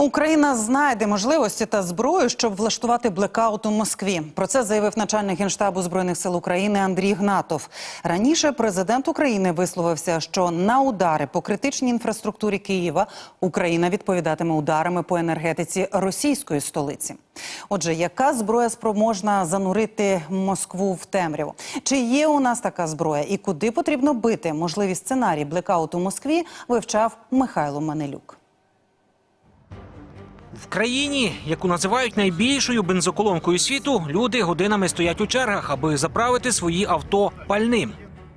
Україна знайде можливості та зброю, щоб влаштувати блекаут у Москві. Про це заявив начальник генштабу збройних сил України Андрій Гнатов. Раніше президент України висловився, що на удари по критичній інфраструктурі Києва Україна відповідатиме ударами по енергетиці російської столиці. Отже, яка зброя спроможна занурити Москву в темряву? Чи є у нас така зброя і куди потрібно бити? Можливі сценарії блекауту у Москві вивчав Михайло Манелюк. В країні, яку називають найбільшою бензоколонкою світу, люди годинами стоять у чергах, аби заправити свої авто пальним.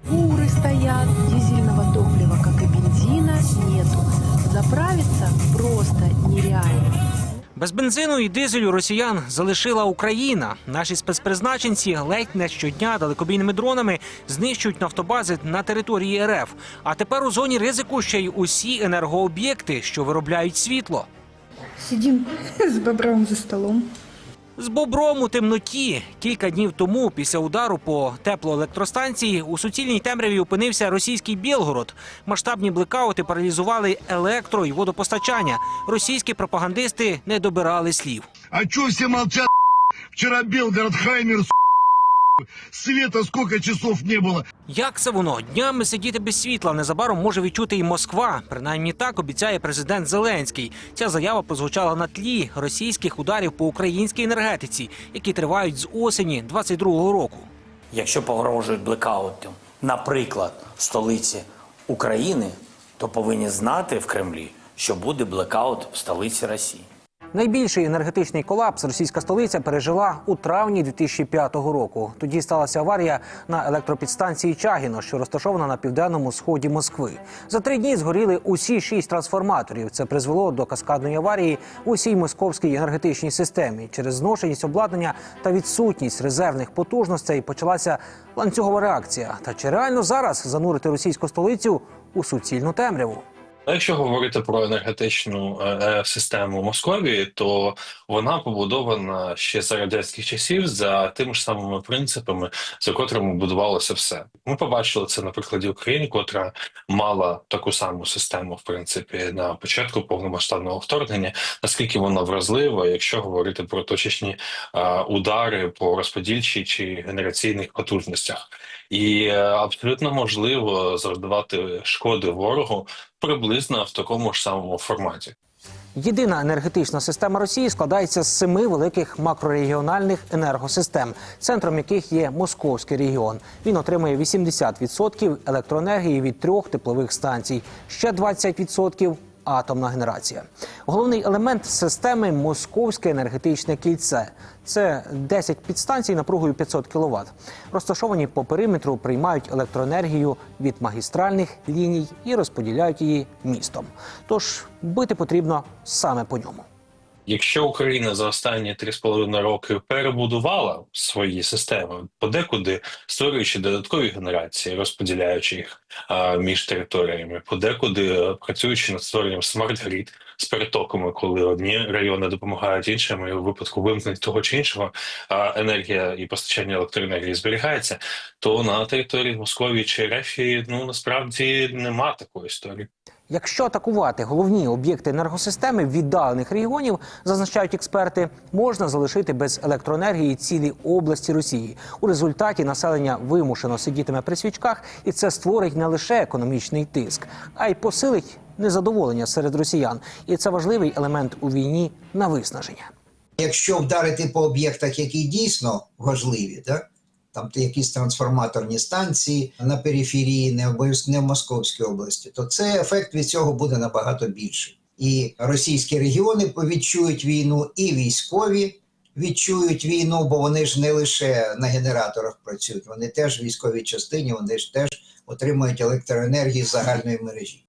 Фуры стоят, дизельного топлива, как и бензина, нету. Заправиться просто нереально. Без бензину і дизелю росіян залишила Україна. Наші спецпризначенці ледь не щодня далекобійними дронами знищують нафтобази на території РФ. А тепер у зоні ризику ще й усі енергооб'єкти, що виробляють світло. Сидим с бобром за столом. З бобром у темноті кілька днів тому, після удару по теплоелектростанції, у суцільній темряві опинився російський Білгород. Масштабні блекаути паралізували електро і водопостачання. Російські пропагандисти не добирали слів. А чё все молчат? Вчера Белгород, Хаймер, света сколько часов не было. Як це воно днями сидіти без світла незабаром може відчути і Москва. Принаймні так обіцяє президент Зеленський. Ця заява прозвучала на тлі російських ударів по українській енергетиці, які тривають з осені 22-го року. Якщо погрожують блекаутом, наприклад, в столиці України, то повинні знати в Кремлі, що буде блекаут в столиці Росії. Найбільший енергетичний колапс російська столиця пережила у травні 2005 року. Тоді сталася аварія на електропідстанції Чагіно, що розташована на південному сході Москви. За три дні згоріли усі шість трансформаторів. Це призвело до каскадної аварії в усій московській енергетичній системі. Через зношеність обладнання та відсутність резервних потужностей почалася ланцюгова реакція. Та чи реально зараз занурити російську столицю у суцільну темряву? Якщо говорити про енергетичну е, е, систему Московії, то вона побудована ще за радянських часів за тими ж самими принципами, за котрими будувалося все. Ми побачили це на прикладі України, котра мала таку саму систему, в принципі, на початку повномасштабного вторгнення. Наскільки вона вразлива, якщо говорити про точечні е, удари по розподільчій чи генераційних потужностях, і е, абсолютно можливо завдавати шкоди ворогу приблизно в такому ж самому форматі. Єдина енергетична система Росії складається з семи великих макрорегіональних енергосистем, центром яких є московський регіон. Він отримує 80% електроенергії від трьох теплових станцій, ще 20% – атомна генерація. Головний елемент системи московське енергетичне кільце. Це 10 підстанцій напругою 500 кВт. Розташовані по периметру, приймають електроенергію від магістральних ліній і розподіляють її містом. Тож бити потрібно саме по ньому. Якщо Україна за останні 3,5 роки перебудувала свої системи, подекуди створюючи додаткові генерації, розподіляючи їх а, між територіями, подекуди е, працюючи над створенням смарт-грід з перетоками, коли одні райони допомагають іншим, і у випадку вимкнення того чи іншого а, енергія і постачання електроенергії зберігається, то на території Московії чи Рефії ну насправді нема такої історії. Якщо атакувати головні об'єкти енергосистеми віддалених регіонів, зазначають експерти, можна залишити без електроенергії цілі області Росії. У результаті населення вимушено сидітиме при свічках, і це створить не лише економічний тиск, а й посилить незадоволення серед росіян. І це важливий елемент у війні на виснаження. Якщо вдарити по об'єктах, які дійсно важливі, да? Там якісь трансформаторні станції на периферії, не обов'язково не в Московській області, то це ефект від цього буде набагато більший. І російські регіони відчують війну, і військові відчують війну, бо вони ж не лише на генераторах працюють, вони теж в військовій частині, вони ж теж отримують електроенергію з загальної мережі.